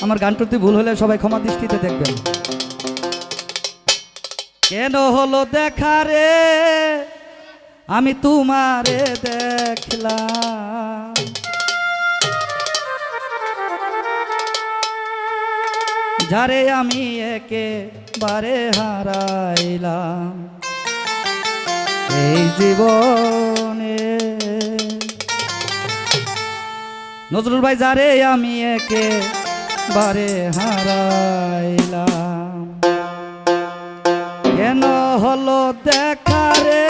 আমার গান করতে ভুল হলে সবাই ক্ষমা দৃষ্টিতে দেখবেন। কেন হলো দেখা রে? আমি তোমারে দেখলাম। যারে আমি একেবারে হারাইলাম। এই জীবনে নজরুল ভাই, যারে আমি একেবারে হারাইলাম। কেন হলো দেখা রে?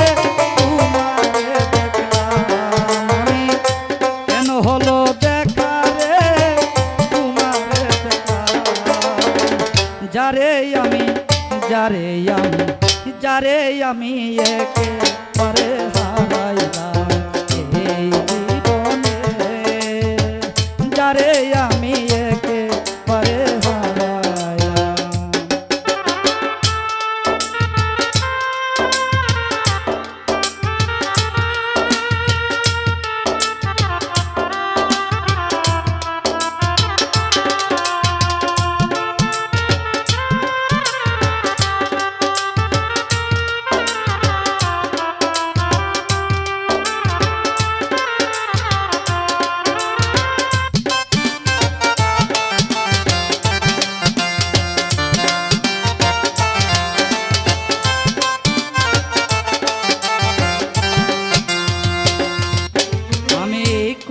তোমারে দেখলাম আমি। তোমারে যারে আমি যারে আমি যারে আমি একেবারে হারাইলাম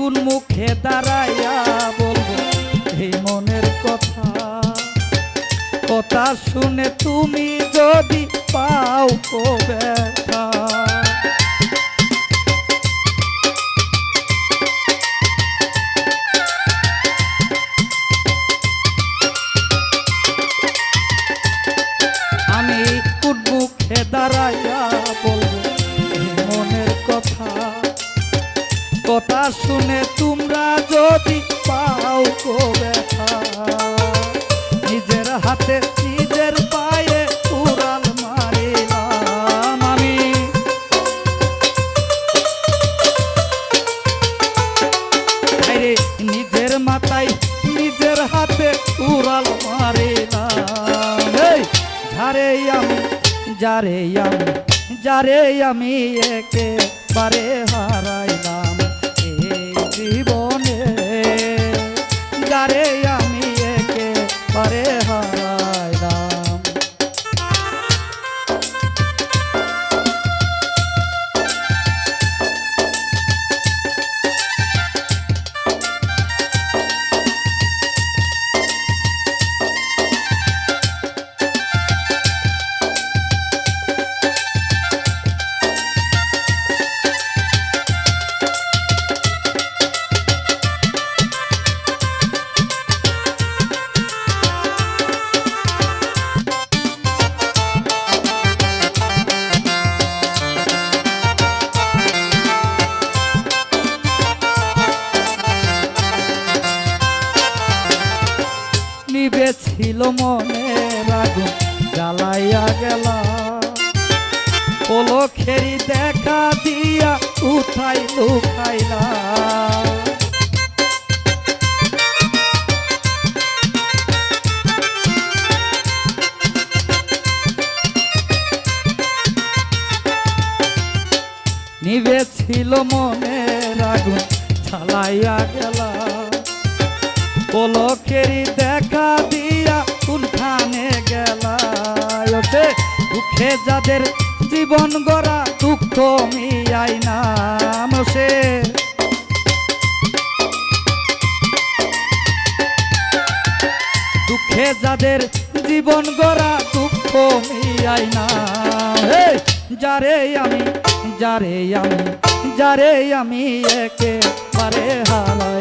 কোন মুখে দাঁড়াইয়া বলব এই মনের কথা? কথা শুনে তুমি যদি পাও কো কথা শুনে তোমরা যদি পাও গো ব্যথা। নিজের হাতে, নিজের পায়ে উড়াল মারিলাম আমি। নিজের মাথায়, নিজের হাতে উড়াল মারিলাম। যারে আমি যারে আমি যারে আমি একেবারে হারাইলাম ছিল মনে আগুন, জ্বালাইয়া গেল। পলখেরি দেখা দিয়া উঠাই লুকাইলা। নিবে ছিল মনে আগুন, জ্বালাইয়া গেলা। পলকেরি দেখা দিয়া কোনখানে গেলায়তে দুঃখে যাদের জীবন গড়া দুঃখ মিয়াই নাম সে দুঃখে যাদের জীবন গড়া দুঃখ মিয়াই না হে, যারে আমি যারে আমি যারে আমি একেবারে হারাইলাম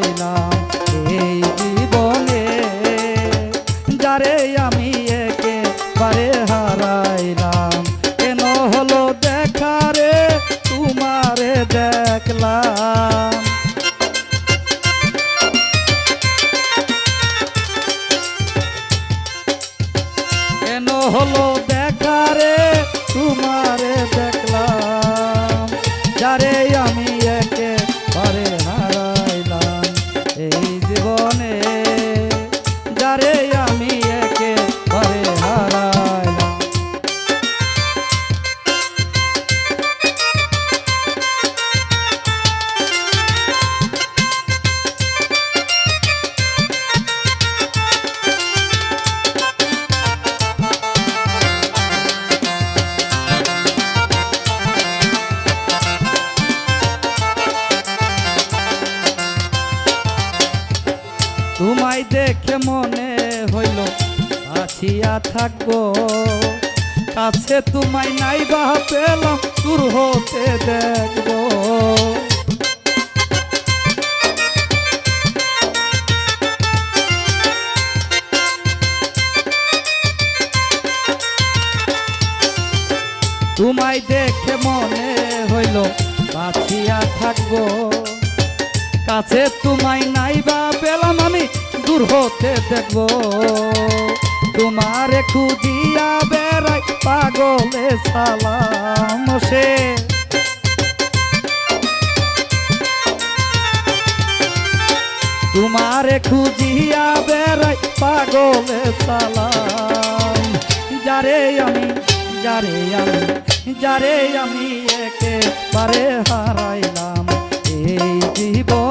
দেখে মনে হইল আছিয়া থাকব। কাছে তোমায় নাই বা পেলাম, দূর হতে দেখব। তোমায় দেখে মনে হইল, বাঁচিয়া থাকব। কাছে তোমায় নাই বা পেলাম আমি দূর হতে দেখব। তোমারে খুঁজিয়া বেড়াই পাগলে সালাম সে। তোমারে খুঁজিয়া বেড়াই পাগলে সালাম। যারে আমি যারে আমি যারে আমি একেবারে হারাইলাম এই জীবনে।